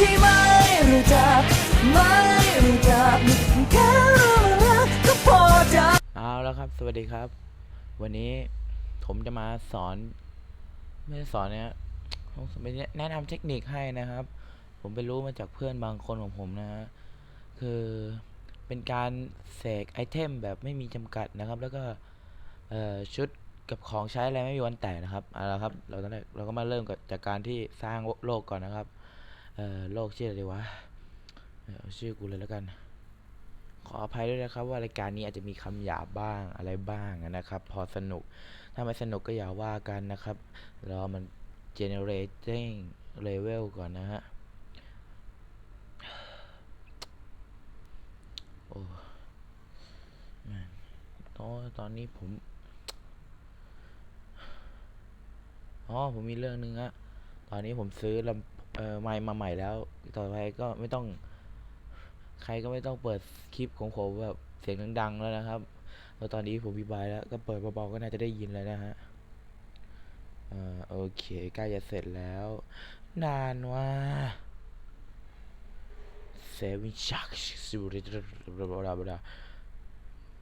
ที่ไม่รู้จัก ไม่รู้จักแค่รักก็พอใจเอาแล้วครับ สวัสดีครับ วันนี้ผมจะมาสอน ไม่ได้สอนเนี่ยผมเป็นแนะนำเทคนิคให้นะครับ ผมไปรู้มาจากเพื่อนบางคนของผมนะฮะคือเป็นการเสกไอเทมแบบไม่มีจำกัดนะครับ แล้วก็ชุดกับของใช้อะไรไม่มีวันแตกนะครับเอาละครับ เราตอนแรกเราก็มาเริ่มกับจากการที่สร้างโลกก่อนนะครับ เอ่อโลกชื่ออะไรวะเอาชื่อกูเลยแล้วกัน ขออภัยด้วยนะครับ ว่ารายการนี้อาจจะมีคำหยาบบ้างอะไรบ้างนะครับ พอสนุก ถ้าไม่สนุกก็อย่าว่ากันนะครับ รอมัน generating level ก่อนนะฮะโอ้แม่งโอ้ตอนนี้ผมอ๋อผมมีเรื่องหนึงฮะตอนนี้ผมซื้อลำ เอ่อไมค์มาใหม่แล้ว ต่อไปก็ไม่ต้อง ใครก็ไม่ต้องเปิดคลิปของผมแบบเสียงดังๆแล้วนะครับเพราะตอนนี้ผมพิบายแล้วก็เปิดเบาๆก็น่าจะได้ยินแล้วนะฮะเอ่อโอเคใกล้จะเสร็จแล้ว นานว่าเซวิชักสูริบลาบลา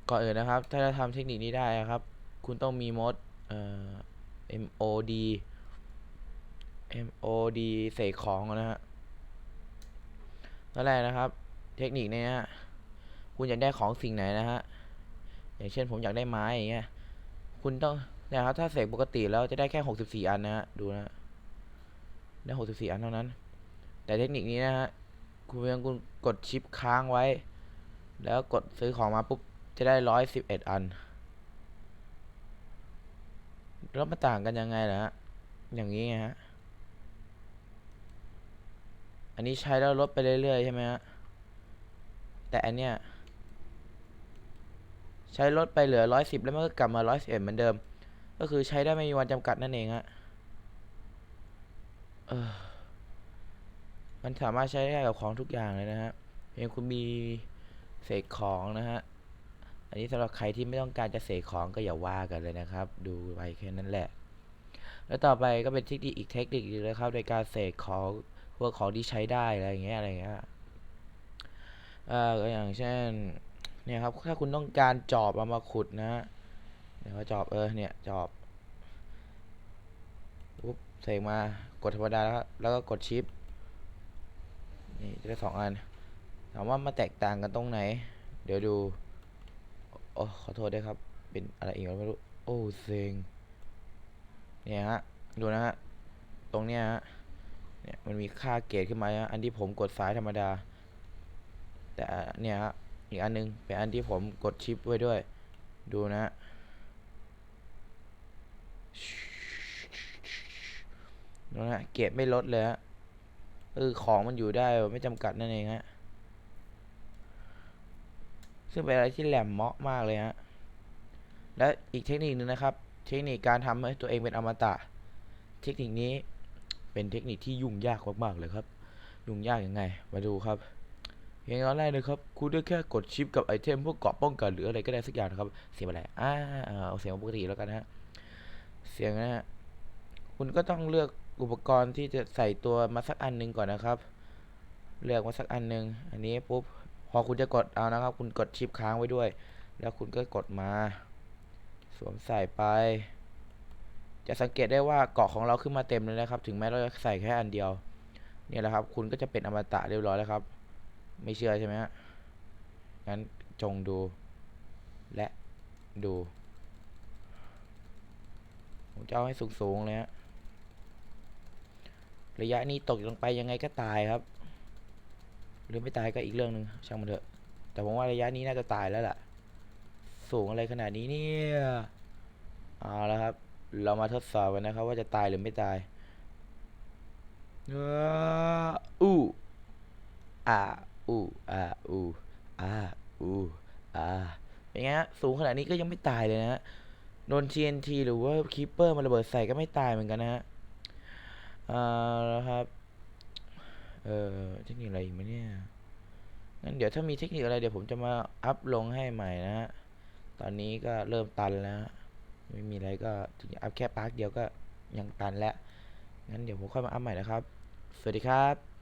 ก่อนอื่นนะครับ ถ้าจะทำเทคนิคนี้ได้นะครับ คุณต้องมีมดเอ่อ MOD MOD เสกของนะฮะตอนแรกนะครับ เทคนิคเนี้ยฮะคุณอยากได้ของสิ่งไหนนะฮะ อย่างเช่นผมอยากได้ไม้อย่างเงี้ย คุณต้องนี่ยครับถ้าเสกปกติแล้วจะได้แค่หกสิบสี่อันนะฮะ ดูนะ ได้หกสิบสี่อันเท่านั้น แต่เทคนิคนี้นะฮะ คุณเพียงคุณกดชิปค้างไว้ แล้วกดซื้อของมาปุ๊บ จะได้ร้อยสิบเอ็ดอัน แล้วมันต่างกันยังไงล่ะฮะ อย่างนี้ไงฮะ อันนี้ใช้แล้วลดไปเรื่อยๆใช่ไหมฮะ แต่อันเนี้ยใช้ลดไปเหลือร้อยสิบแล้วมันก็กลับมาร้อยสิบเอ็ดเหมือนเดิม ก็คือใช้ได้ไม่มีวันจำกัดนั่นเองฮะเออมันสามารถใช้ได้กับของทุกอย่างเลยนะฮะเพียงคุณมีเสกของนะฮะ อันนี้สำหรับใครที่ไม่ต้องการจะเสกของก็อย่าว่ากันเลยนะครับ ดูไปแค่นั้นแหละ แล้วต่อไปก็เป็นเทคนิคอีกเทคนิคหนึงนะครับในการเสกของ พวกของที่ใช้ได้อะไรอย่างเงี้ยอะไรเงี้ยเอ่ออย่างเช่นเนี่ยครับถ้าคุณต้องการจอบเอามาขุดนะเดี๋ยวว่าจอบเออเนี่ยจอบปุ๊บเสกมากดธรรมดาแล้วแล้วก็กดชิปนี่จะได้สองอันถามว่ามาแตกต่างกันตรงไหน เดี๋ยวดูโอ้ขอโทษด้วยครับ เป็นอะไรอีกไม่รู้โอ้เซ็งเนี่ยฮะดูนะฮะตรงเนี้ยฮะ เนี่ยมันมีค่าเกรดขึ้นมาฮะอันที่ผมกดซ้ายธรรมดา แต่เนี่ยฮะอีกอันนึงเป็นอันที่ผมกดชิปไว้ด้วย ดูนะดูนะเกรดไม่ลดเลยฮะเออของมันอยู่ได้ไม่จำกัดนั่นเองฮะซึ่งเป็นอะไรที่แหลมเหมาะมากเลยฮะและอีกเทคนิคนึงนะครับ เทคนิคการทำให้ตัวเองเป็นอมตะ เทคนิคนี้ เป็นเทคนิคที่ยุ่งยากมากๆเลยครับ ยุ่งยากยังไง มาดูครับเพียงตอนแรกนะครับ คุณได้แค่กดชิปกับไอเทมพวกเกราะป้องกันหรืออะไรก็ได้สักอย่างนะครับ เสียงอะไรอ่าเอาเสียงปกติแล้วกันฮะ เสียงนะฮะ คุณก็ต้องเลือกอุปกรณ์ที่จะใส่ตัวมาสักอันหนึงก่อนนะครับ เลือกมาสักอันหนึง อันนี้ปุ๊บ พอคุณจะกดเอานะครับ คุณกดชิปค้างไว้ด้วย แล้วคุณก็กดมา สวมใส่ไป จะสังเกตได้ว่าเกาะของเราขึ้นมาเต็มเลยนะครับ ถึงแม้เราจะใส่แค่อันเดียว เนี่ยแหละครับ คุณก็จะเป็นอมตะเรียบร้อยแล้วครับ ไม่เชื่อใช่ไหมฮะงั้นจงดู และดู ผมจะเอาให้สูงๆเลยฮะระยะนี้ตกลงไปยังไงก็ตายครับ หรือไม่ตายก็อีกเรื่องหนึ่งช่างมันเถอะ แต่ผมว่าระยะนี้น่าจะตายแล้วล่ะ สูงอะไรขนาดนี้เนี่ย เอาและครับ เรามาทดสอบกันนะครับ ว่าจะตายหรือไม่ตายเอ้ออู้อ่าอู้อ่าอู้อ่าอู้อ่าเป็นไงฮะสูงขนาดนี้ก็ยังไม่ตายเลยนะฮะโดน TNT หรือว่าคีปเปอร์มันระเบิดใส่ก็ไม่ตายเหมือนกันนะฮะอ่าแล้วครับเออเทคนิคอะไรอีกไหมเนี่ยงั้นเดี๋ยวถ้ามีเทคนิคอะไรเดี๋ยวผมจะมาอัพลงให้ใหม่นะฮะตอนนี้ก็เริ่มตันแล้วฮะ ไม่มีอะไรก็ถึงอัพแค่ปาร์คเดียวก็ยังตันแล้วงั้นเดี๋ยวผมค่อยมาอัพใหม่นะครับ สวัสดีครับ